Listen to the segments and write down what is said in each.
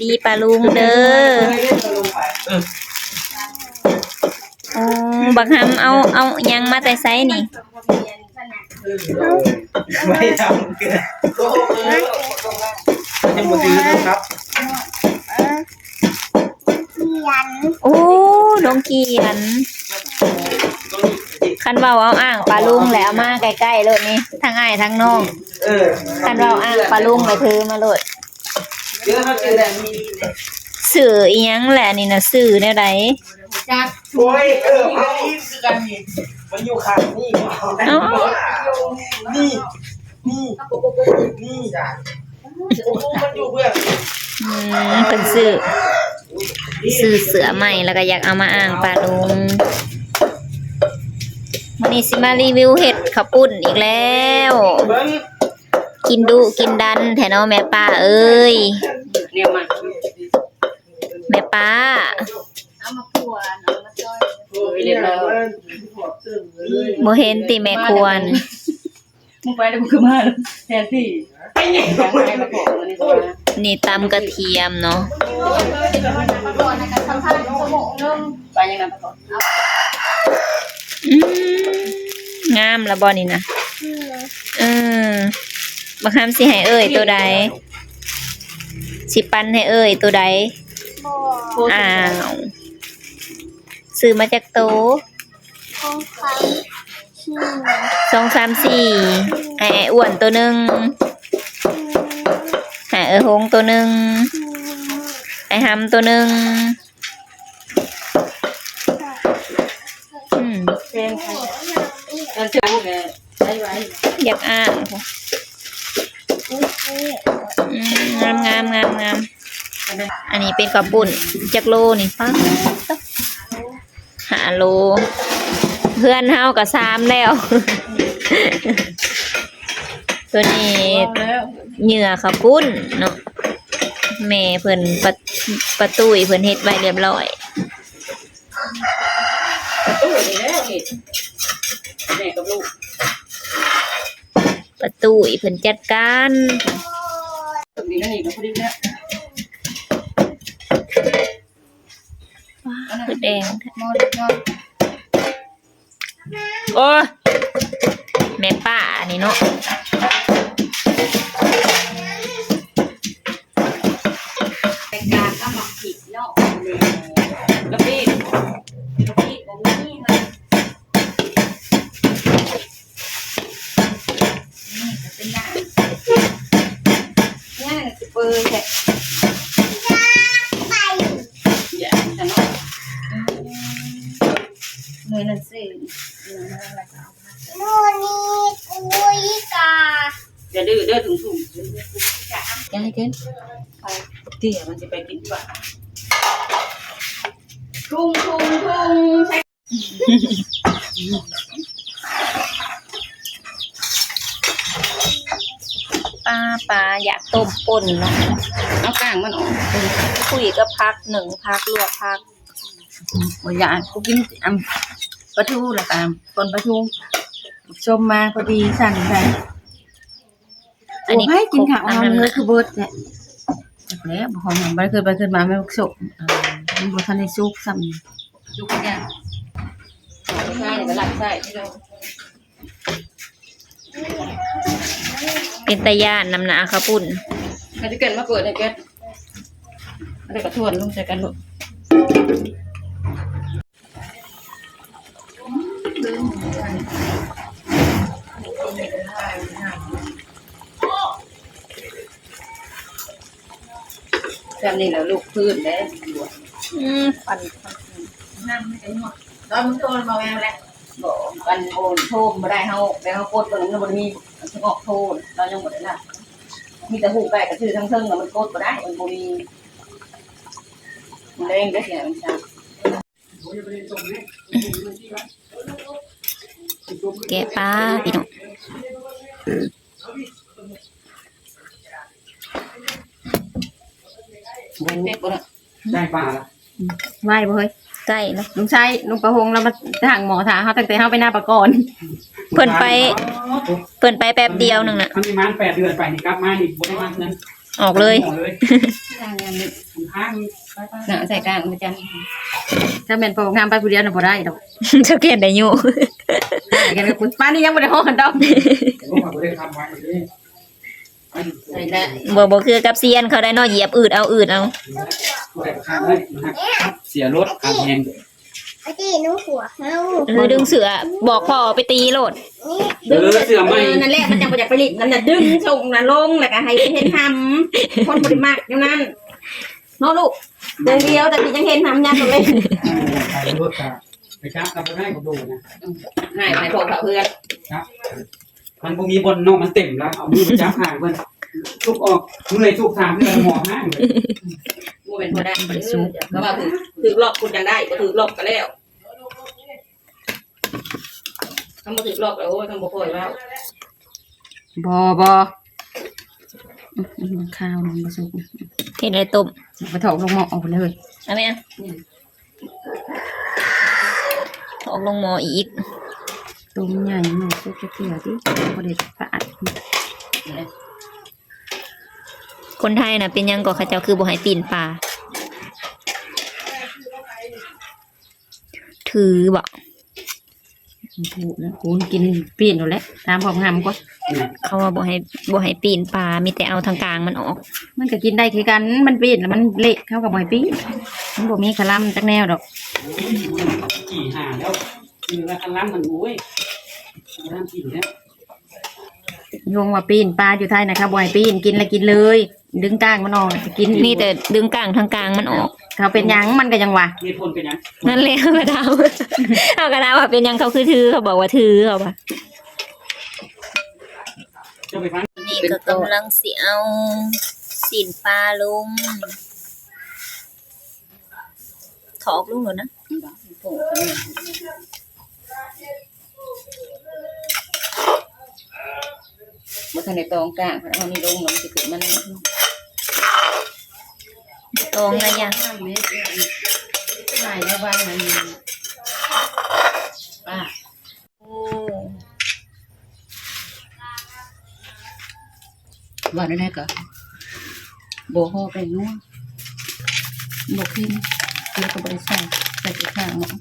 ดีปลาลุงเด้ออ๋อบักหำเอาเอาหยังมาแต่ไซนี่ ไม่ทำเกินยังบ่ซื้อนะครับโอ้ดงเกียนคันเว้าเอาอ่างปลาลุงแล้วเอามาใกล้ๆโลดนี่ทั้งอ้ายทั้งน้องเออคันเว้าอ่างปลาลุงแล้วถือมาโลด เยอะครับเจอแต่มีสื่ออีหยังแหละนี่น่ะสื่อแนวใดโอ้ยเออเอาอีกคือกันนี่มันอยู่ข้างนี่นี่นี่นี่จ้ะโอ้โหมันอยู่เพื่อนอืมเพิ่นซื้อซื้อเสือใหม่แล้วก็อยากเอามาอ่างปลาลุงวันนี้สิมารีวิวเห็ดข้าวปุ้นอีกแล้วเบิ้ง กินดุกินดันแถนอแม่ป้าเอ้ยเนี่ยมันแม่ป้าเรียบร้อยบ่เห็นติแม่ควรมึงไปแล้วมึงก็มาแล้วแทนที่ยังไงมาบอกมันนี่ว่านี่ตำกระเทียมเนาะไปยังไงมาก่อนอืมงามละบ่นี่นะเออ บักคำสิให้เอ้ยตัวใดสิปันให้เอ้ยตัวใดอ้าวซื้อมาจากโตะสองสามสี่ไอ้อ้วนตัวหนึ่งไอ้เออหงตัวหนึ่งไอ้หำตัวหนึ่งอืมแฟนใครนั่นชื่อแม่ใช้ไว้อยากอ่านอืม งามงามงามงามอันนี้เป็นกระปุ่นจักโลนี่ป้าหาโล เพื่อนเฮากับสามแล้ว ตัวนี้เหยื่อข้าวปุ้นเนาะแม่เพิ่นประประตูเพิ่นเฮ็ดไว้เรียบร้อยตู้นี่แล้วนี่แม่กับลูก ประตูยเพิ่นจัดการตรงนี้นี่ก็พอดีแล้วคือแดงมอดยอดโอ้ยแม่ป้านี่เนาะ เนี่ยจะเปิดแค่อย่าฉันเนาะเงินนั่นสิเงินนั่นอะไรก็เอามาอย่าดื้อเด้อถุงถุงอย่าให้เกินไปเตี๋ยมันจะไปกินดีกว่าทุ่งทุ่งทุ่งใช้ ป้าป้าอยาก ต้มป่นเนาะเอากลางมันออกคุยก็พักหนึ่งพักลวกพักบ่อยากกูกินอันปลาทูละตามคนปลาทูชมมาพอดีสั่งไปอันนี้โให้กินข้าวอันเอานั้นเนื้อคือเบิดแหละจักแล้วบ่ของบ่ได้เคยไปขึ้นมาไม่สุกเออมันบ่ทันได้สุกซ้ำสุกเนี่ยใช่ก็หลักใช่ที่เรา เป็นตะย่านนำหนาข้าวปุ้นเขาจะเกิดมาเปิดให้แกอะไรก็ทวนลงใส่กันลูกแบบนี้แล้วลูกพื้นแล้วอืมปั่นนั่งไม่ได้หมดตอนมึงโทรมาแม่แล้ว บอกกันโอนโทรมาได้เฮาแล้วเฮาโคตรตัวนั้นบ่มีมันสิออกโทรเรายังบ่ได้รับมีแต่หูแปะก็คือทั้งเทิงแล้วมันโคตรบ่ได้มันบ่มีมันแรงได้เสียมันช้าแกะปลาพี่น้องเด็กบ่ล่ะได้ปลาละไม่บ่เฮ้ย ใกล้เนาะลุงชายลุงประหงเรามาทางหมอถาเฮาตั้งแต่เฮาไปหน้าประกอนเพิ่นไปเพิ่นไปแป๊บเดียวหนึ่งน่ะ มันมีมันแปดเดือนไปนี่กลับมานี่บ่ได้มาเงินออกเลยออกเลยกลางงานนี่ข้างไปไปน่ะใส่กลางมาจันถ้าแม่นพองามไปผู้เดียวน่ะบ่ได้ดอกเจ้าเกดได้อยู่ได้กันกับคุณป้านี่ยังบ่ได้ฮ้อนดอกผมว่าผมได้ทำไว้เลยใส่แล้วบ่บ่คือกับเซียนเขาได้เนาะเหยียบอืดเอาอืดเอา เสียรถขาดแหงไอ้ที่หนูหัวเขาเออดึงเสือบอกพ่อไปตีโลด เออเสือไม่เออนั่นแหละมันจังบ่อยากผลิตนั่นน่ะดึงส่งน่ะลงแล้วก็ให้เห็นทำคนบ่ได้มักอยู่นั่นเนาะลูกเดี๋ยวเดียวแต่ที่ยังเห็นทำยากตัวเลยขายรถค่ะไปชักกับไปให้เขาดูนะหายไปพอกับเพื่อนมันพวกนี้บนนอกมันเต็มแล้วเอามือไปจับห่างเพื่นทุกออกมือเลยทุกทางเราหมอห้างเลย บ่เป็นบ่ได้ก็ว่าถือถือลอกคุณยังได้บ่ถือลอกก็แล้วทำบ่ถือลอกแล้วโอ้ยทำบ่ค่อยแล้วบ่บ่ข้าวมันบ่สุกเห็นอะไรต้มไปถอกลงหม้อเอาไปเลยเอาไหมอะถอกลงหมออีกต้มใหญ่หมูสุกจะเกลือดิบ่ได้สะอาด คนไทยน่ะเป็นหยังก็เขาเจ้าคือบ่ให้ปีนป่า ถือบ่ถูกแล้วกูกินเปลี่ยนแล้วแหละตามความงามก็เขาว่าบ่ให้บ่ให้ปีนป่ามีแต่เอาทางกลางมันออก มันก็กินได้คือกันมันเปลี่ยนแล้วมันเละเข้ากับหอยปีมันบ่มีคลัมจักแนวดอกกี่ห่าแล้วมีราคาล้ำมันโอ้ยล้ำกี่แล้วโยงว่าปีนปลาอยู่ไทยนะครับบ่ให้ปีนกินแล้วกินเลย ดึงก้างมันออกจะกินอีกมีแต่ดึงกลางทางกลางมันออก เขาเป็นหยังมันก็ยังว่ามีผลเป็นยังนั่นแหละกระดาวเอากระดาวว่าเป็นหยังเขาคือถือเขาบอกว่าถือเขาว่าจะไปฟังนี่ก็กำลังสิเอาสินปลาลงถอกลุงหนูนะบ่ทันได้ตองกลางเพราะว่ามีลงมันสิขึ้นมัน ตรงนะยังหายแล้ววันนั้นป้าโอ้ว่าได้ก็บ่ฮอไปนัวบ่ขึ้นแล้วก็บ่ได้ใส่ใส่ที่ข้างเนาะ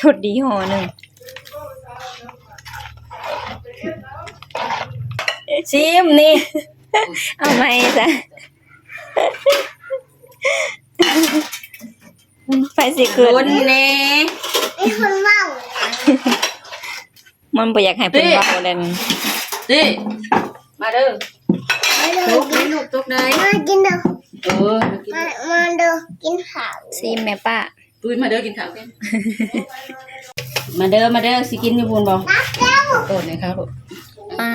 ทดดีห่อหนึ่ง ชิมนี่ เอาไหมจ้ะไปสิเกิคนนแน่ไอ้คนเมามันบ่อยากให้เพิ่นเว้าเลยดิมาเด้อมาเด้ลูอกนี่ลูกตกได้มากินเด้อเออกินมามาเด้อกินข้าวซิมแม่ป้าปุ้ยมาเด้อกินข้าวกันมาเด้อมาเด้อสิกินอยู่บุญบ่รักแล้วโดดในข้าวลูกป้า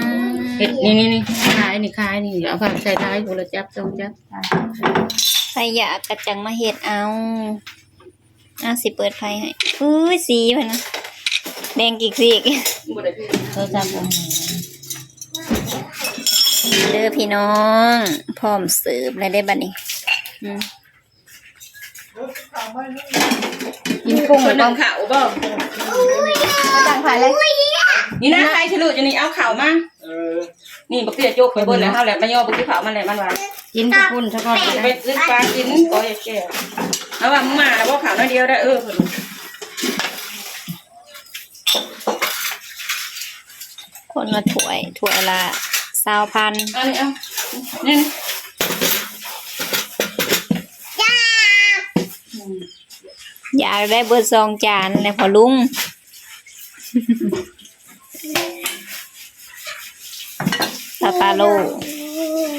เฮ็ดนี่นี่นี่คายนี่คายนี่เอาผักใส่ท้ายกูละจับต้องจับใส่ยากระจังมาเฮ็ดเอาอะสิเปิดไฟให้อุ้ยสีมันนะแดงกิกสิกบ่ได้พี่เขาจับบ่เด้อพี่น้องพร้อมเสิร์ฟแล้วได้บัดนี้อืมกินกุ้งมันต้องข้าวบ่ตั้งไฟเลยนี่นะใครฉลุจะนี่เอาข้าวมาเออ นี่บักเตี้ยโจกไปเบิ่นแล้วเฮาแหละมาย่อบักที่ข้าวมันแหละมันว่ากินกุ้งซะก่อนไปซื้อปลากินก็อย่าแก่เอาว่ามึงมาแล้วบ่ข้าวน้อยเดียวได้เออคนละถ้วยถ้วยละสาวพันอันนี้เอานี่อยากได้เบอร์ซองจานเลยพอลุง ตาปาโล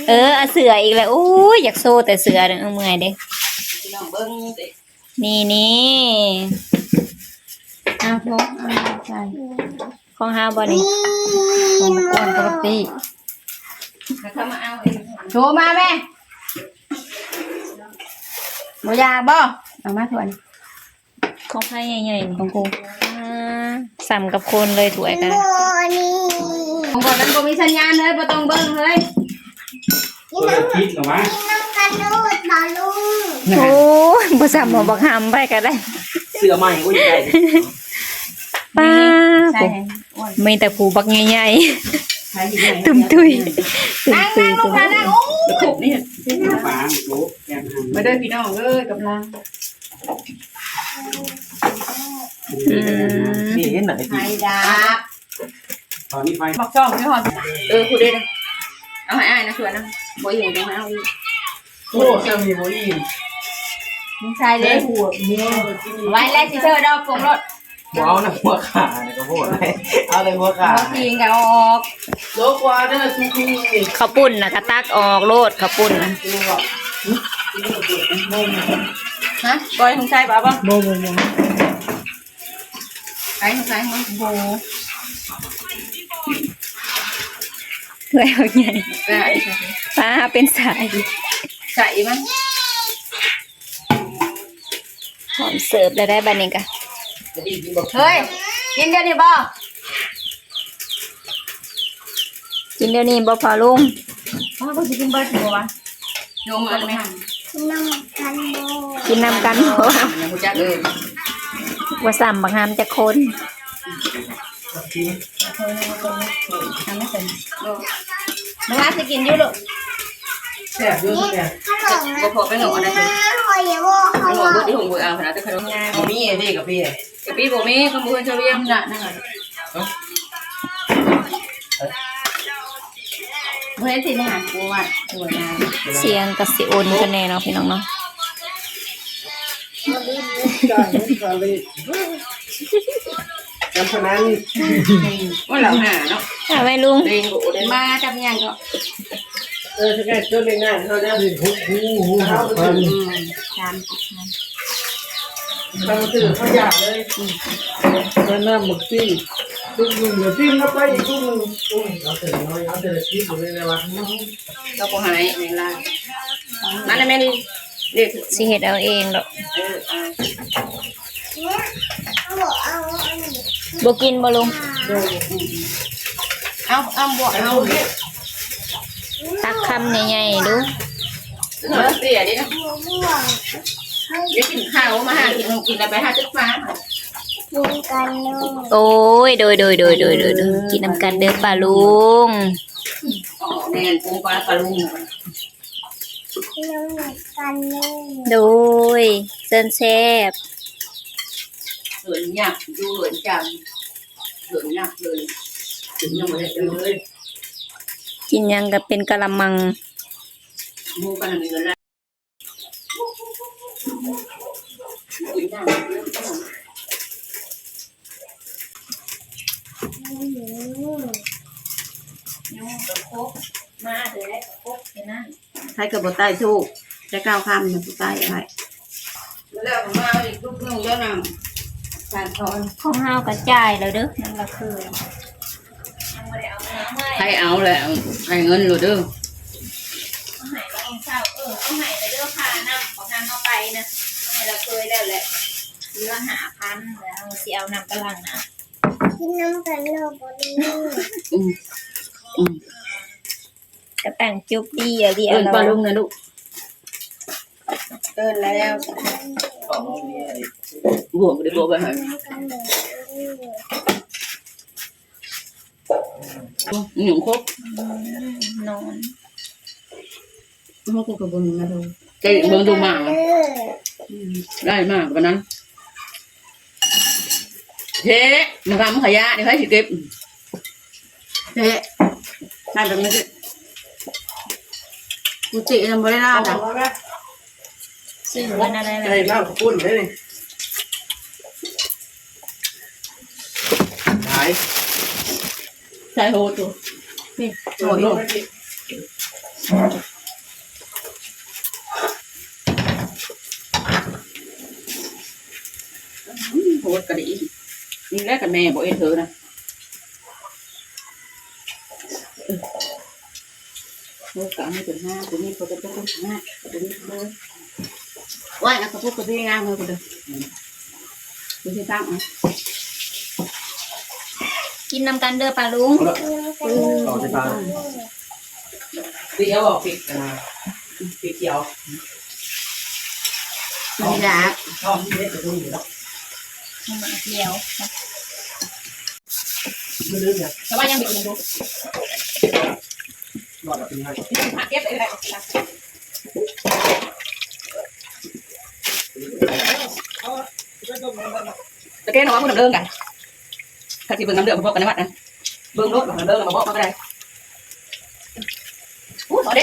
เออเอาเสืออีกแล้วอู้ยอยากโซ่แต่เสือเด้อเอาเมื่อยเด้พี่น้องเบิ่งสินี่นี่เอาพกเอาใส่ของฮาบอนี่ของก้อนปกติถ้ามาเอาเองโชว์มาแม่บ่อยากบ่เอามาถ้วยของไพ่ใหญ่ๆนี่ของกูอ่าสัมกับคนเลยถ้วยกัน โมนี่ ของก่อนนั้นบ่มีสัญญาณเลยบ่ต้องเบิ่งเลยกินเปิน้ดคิดเหรอวะน้ำกันดูดต่อลุงโอ้ยบ่สัมบ่บักหำไปก็ได้เสือใหม่ก็ยังได้ป้าใช่ปุ๊มีแต่ผูบักใหญ่ใครอยู่ไหนๆตุ้มตุยตุ้มนั่งตุนั่ยงลูตุ้กมนะนั่งโอ้ยขบนี่ฝาโจ๊กแกงหันมาเด้อพี่น้องเอ้ยกำลังอืมนี่เห็นไหนไข่ดาบ ตอนนี้ไฟบอกจ้องไม่หอดเออคุณเด้นะเอาให้อ้ายนะชวนนะบ่อยู่ตรงนั้นเอาอีกโอ้จะมีโมอีมึงชายเลยหัวไว้แรกสิเธอดอกกงรถว้าวนะหัวขาเนี่ยก็โหดเลยเอาเลยหัวขาเอาทีงกันออกโจ๊กว่าเนี่ยทุกทีข้าวปุ้นนะกระตักออกโลดข้าวปุ้นน่ะฮะบอยของชายป่ะป่ะโมโมโมใครของชายของโบ แล้วใหญ่ได้ฟ้าเป็นสายใส่มั้ยหอมเสิร์ฟแล้วได้บัดนี้กะเฮ้ยกินเดี๋ยวนี้บ่กินเดี๋ยวนี้บ่พอลุงอ๋อก็จะกินเบิร์ดหัววะโยมเอาไหมฮะน้ำกันโบกินนำกันเพราะว่ายังกูจักเลยว่าซ้ำบักฮามจะคนทำไม่เป็น มึงอาจะกินอยู่ลูกแซ่บด้วยแซ่บขนมบ่พอไปหนูอะไรเลยหอยโบไปหนูเบิร์ดที่หงบุยเอาขนาดจะขนมงานมีไอ้นี่กับพี่กะปีบ่มีขโมยเฉลียมน่ะนั่นน่ะเฮ้ยสินะกูว่าสวยงามเสียงกระสิโอนกันแน่เนาะพี่น้องเนาะ จำพนันว่าเราหาเนาะเอาไว้ลุงเรียนกูได้มากับยังก็เออถ้าแกต้นเล็กหน้าเขาจะหูหูหูเขาตื่นอืมสามสิบพันเขาตื่นเขาอยากเลยนั่นน่ะหมึกซี่ตุ้มหนึ่งเดี๋ยวติ้มแล้วไปอีกตุ้มหนึ่งตุ้มเอาแต่น้อยเอาแต่ชีสเลยนะวะเราก็หายในลานมันไม่ได้เด็กสิเฮ็ดเอาเองดอกเอออ่า เอาเอาอันนี้ บ่กินบ่ลุงเอาเอาบวกเอาตักคำใหญ่ๆดูเออเสียดินะบัวบัวเดี๋ยวกินข้าวมาหากินกินอะไรไปหาตึกฟ้ากินกันโน่โอ้ยโดยโดยโดยโดยโดยโดยกินนำกันเด้อป้าลุงอ๋อแม่นปูปลาปลาลุงน้ำกันโน่โดยเซินแซ่บเหลือนหยักดูเหลือนจังเหลือนหยักเลยยังไม่ได้เลยกินหยังก็เป็นกะละมัง มูกันมีเงินแล้วกินได้มาเด้อครบเดี๋ยวนะใครกับบใต้ชูจะก้าวข้ามมันใต้อะไรแล้วมาอีกลูกนึงแล้วนะ การทอนของเฮากระจายแล้วเด้อนั่นก็คือยังบ่ได้เอาเงินมาใครเอาแล้วให้เงินหรือเด้อเอาให้เราเองเศร้าเออเอาให้แล้วเด้อพานำของงานเฮาไปนะเอาให้เราเคยแล้วแหละเหลือ5,000แล้วเอาสิเอานำกำลังนะกินน้ำกันโน่บนนี้อืมอืมก็แต่งจุ๊บดีอะดีเอิเอานเราปลาลุงนะลูก เอินแล้วของนี่บวกได้บวกไปหาน้ำกันโน่หนุ่มครบนอนเขาก็กระบวนนะดูใจเบิ่งดูมากเออได้มากกว่านั้นเฮ้มันทำขยะนี่ให้สิเก็บเฮ้ได้แบบนี้สิกูจิทำไม่ได้ล่าเอาอะไหม ซื้อกันอะไรใจล่ะน้ำปุ้นได้นี่หายใช่โหตัวนี่โหโอ้ดยโหดโหดกระดิ่งนี่แรกกับแม่บอกเอ็นเธอนะโหดกะไม่ถึงห้าตัวนี้เขาจะต้องถึงห้าตัวนี้เลย ว่าแล้วก็พวกกระดิ่งามเลยกูดูดูที่ตั้งอะกินนำกันเด้อปลาลุงต่อจปตายตีเขาบอกปิดนะาปิดเขียวมันดาบชอบเล็กกว่านี้อยู่แล้วมัเขียวมันลื่นเนี่ยแต่ว่ายังไปดูหลอดแบบนี้ให้ไงเก็อะไร cái nó có một làm đơn cả. Thật thì vừa nắm được một bộ cả các bạn này. Vương đốt làm đơn là một bộ vào cái này. Út bỏ đi.